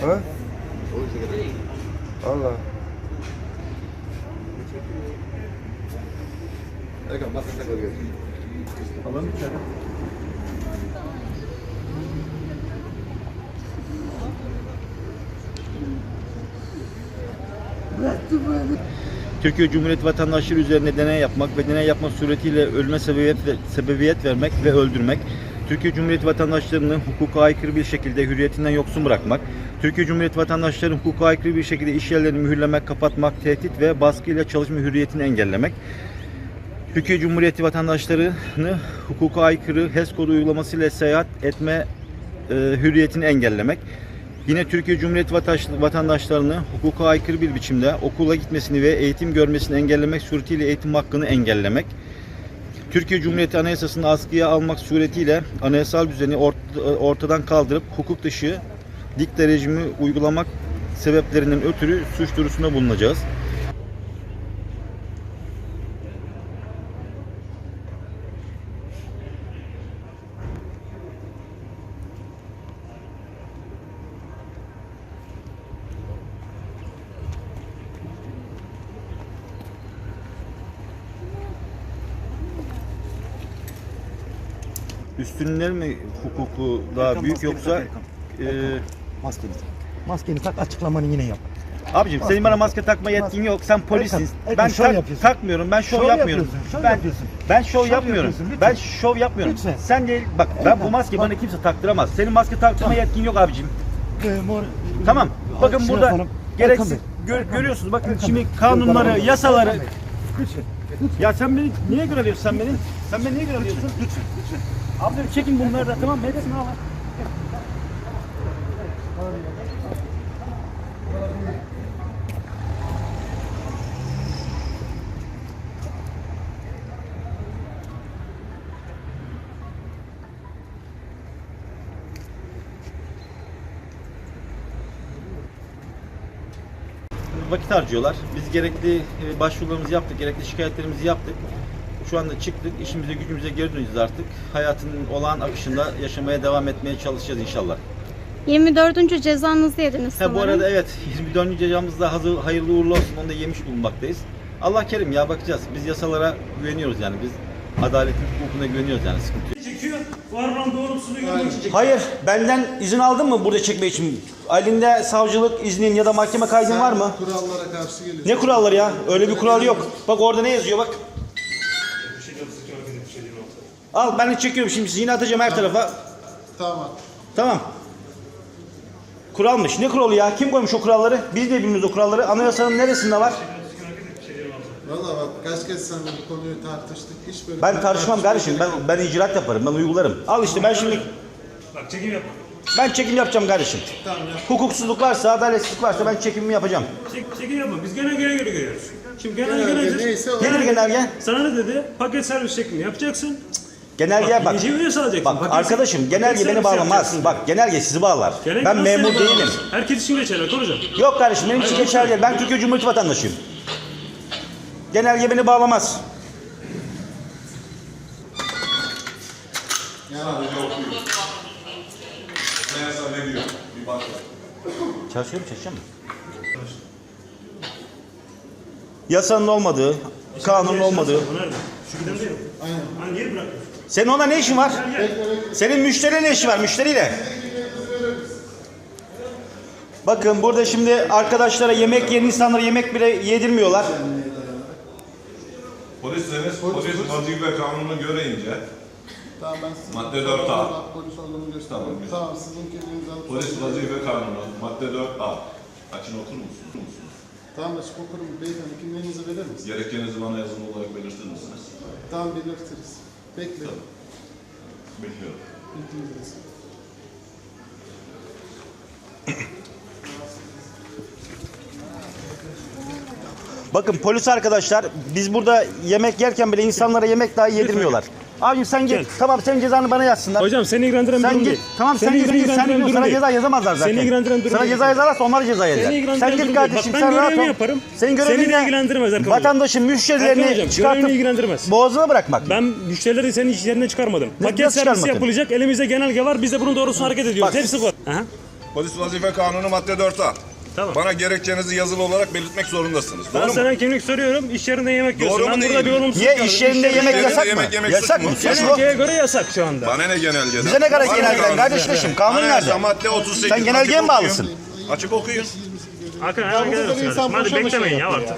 Ha? Allah. Türkiye Cumhuriyeti vatandaşları üzerinde deney yapmak ve deney yapmak suretiyle ölüme sebebiyet, sebebiyet vermek ve öldürmek, Türkiye Cumhuriyeti vatandaşlarını hukuka aykırı bir şekilde hürriyetinden yoksun bırakmak, Türkiye Cumhuriyeti vatandaşlarının hukuka aykırı bir şekilde iş yerlerini mühürlemek, kapatmak, tehdit ve baskıyla çalışma hürriyetini engellemek, Türkiye Cumhuriyeti vatandaşlarını hukuka aykırı HES kodu uygulamasıyla seyahat etme e, hürriyetini engellemek, Yine Türkiye Cumhuriyeti vatandaşlarını hukuka aykırı bir biçimde okula gitmesini ve eğitim görmesini engellemek suretiyle eğitim hakkını engellemek. Türkiye Cumhuriyeti Anayasası'nı askıya almak suretiyle anayasal düzeni ort- ortadan kaldırıp hukuk dışı dikta rejimi uygulamak sebeplerinden ötürü suç duyurusunda bulunacağız. Üstünler mi hukuku daha büyük yoksa e, Maskeni tak. Maskeni tak açıklamanı yine yap. Abicim senin bana maske takma yetkin yok. Sen polissin. Erkan, Erkan, Ben şov tak- yapıyorsun. takmıyorum. Ben şov, Şov yapmıyorum. yapıyorsun, şov ben yapıyorsun. ben şov, Şov yapmıyorum. Ben şov yapmıyorum. Lütfen. Sen değil bak ben Erkan, bu maske bana kimse taktıramaz. Senin maske taktırma yetkin yok abicim. Ee, mor, Tamam. Bakın Şey burada yapalım. gereksiz Erkan gör- görüyorsunuz. Bakın Erkan şimdi kanunları, Erkan yasaları. Erkan Lütfen. Ya sen beni niye görevliyorsun sen beni? Sen beni niye görevliyorsun? Lütfen. Lütfen. Abi çekin bunları da tamam mı? Hepsini al. vakit harcıyorlar. Biz gerekli e, başvurularımızı yaptık, gerekli şikayetlerimizi yaptık. Şu anda çıktık, işimize gücümüze geri döneceğiz artık. Hayatın olağan akışında yaşamaya devam etmeye çalışacağız inşallah. 24. cezanızı yediniz Ha, sanırım. bu arada evet 24. cezamız da hazır hayırlı uğurlu olsun onu da yemiş bulunmaktayız. Allah kerim ya bakacağız. Biz yasalara güveniyoruz yani. Biz adaletin hukukuna güveniyoruz yani sıkıntı yok. çekiyor. Varlığın doğrultusunu görmek için çekiyor. Hayır, benden izin aldın mı burada çekme için? Elinde savcılık iznin ya da mahkeme kaydın var mı? Kurallara karşı geliyor. Ne kuralları ya? Öyle bir kural yok. Bak orada ne yazıyor bak. Al ben de çekiyorum şimdi yine atacağım her tarafa. Tamam. Tamam. Kuralmış. Ne kuralı ya? Kim koymuş o kuralları? Biz de bilmiyoruz o kuralları. Anayasanın neresinde var? Valla bak kaç kez seninle bu konuyu tartıştık. Hiç böyle Ben karışmam kardeşim. Ben ben icraat yaparım. Ben uygularım. Al işte ben şimdi Bak çekim yapma. ben çekim yapacağım kardeşim. Tamam ya. Hukuksuzluk varsa, adaletsizlik varsa ben çekimimi yapacağım. Çek, çekim yapma. Biz genelgeye göre görüyoruz. Şimdi neyse o. Nedir genelge? Sana ne dedi? Paket servis şeklinde yapacaksın. Genelgeye bak. Birinci üye salacaksın. Bak arkadaşım genelge beni bağlamaz. Bak genelge sizi bağlar. Genelge Ben nasıl memur seni değilim. bağlamaz? Herkes için geçerli hocam. Yok kardeşim benim için Hayır, geçerli değil. Ben Türkiye Cumhuriyeti vatandaşıyım. Genelge beni bağlamaz. Yani Anayasa ne diyor? Bir bak. Çalışıyor mu çalışacağım mı? Yasanın olmadığı, kanunun olmadığı. Bu nerede? Şu giden değil mi? Aynen. Hani niye bırakıyorsun? Senin ona ne işin var? Senin müşteriyle ne işi var müşteriyle? Bakın burada şimdi arkadaşlara yemek yiyen insanlara yemek bile yedirmiyorlar. Polisseniz polis vazife kanunu göreyince tamam ben sizin Madde dört A. polis olduğunu göstereyim. Tamam, Tamam, sizin alıp polis vazife kanunu madde 4A. Açın okur musunuz? Tamam açık okurum. Beyefendi kimliğinizi verir misiniz? Gerekçenizi bana yazılı olarak belirtir misiniz? Tamam belirtiriz. Bekle. Bilmiyorum. Bildiğiniz Bakın polis arkadaşlar biz burada yemek yerken bile insanlara yemek daha yedirmiyorlar. Abicim sen git. Gel. Tamam senin cezanı bana yazsınlar. Hocam seni ilgilendiren bir sen durum git. değil. Tamam sen Seni git. Sen durum Sana ceza yazamazlar zaten. Seni ilgilendiren durum Sana değil. ceza yazarlarsa onlar ceza Seni yazar. ilgilendiren Sen durum git değil. kardeşim Bak sen ben rahat görevimi yaparım. Senin görevin Seni de ne? ilgilendirmez Erkan. Vatandaşın müşterilerini Hocam görevini çıkartıp ilgilendirmez. boğazına bırakmak. Ben müşterileri senin iş yerinden çıkarmadım. Paket servisi yapılacak. Elimizde genelge var. Biz de bunun doğrusunu hareket ediyoruz. Hepsi var. Aha. Polis vazife kanunu madde 4A. Tamam. Bana gerekçenizi yazılı olarak belirtmek zorundasınız. Ben Doğru mu? sana kimlik soruyorum. İş yerinde yemek yiyorsun. Doğru mu ben değil burada mi? bir olumsuzluk Niye gördüm. iş yerinde yemek yerinde yasak mı? yemek yemek Yasak suç mı? mu? Suç mu? Genelgeye göre yasak şu anda. Bana ne genelgeden? Bize ne kadar Bana genelgeden kanun. kardeşleşim? Kanun nerede? madde 38. Sen genelgeye Açık mi okuyun. bağlısın? Açık okuyun. Hakan hemen kardeşim. Hadi beklemeyin ya artık.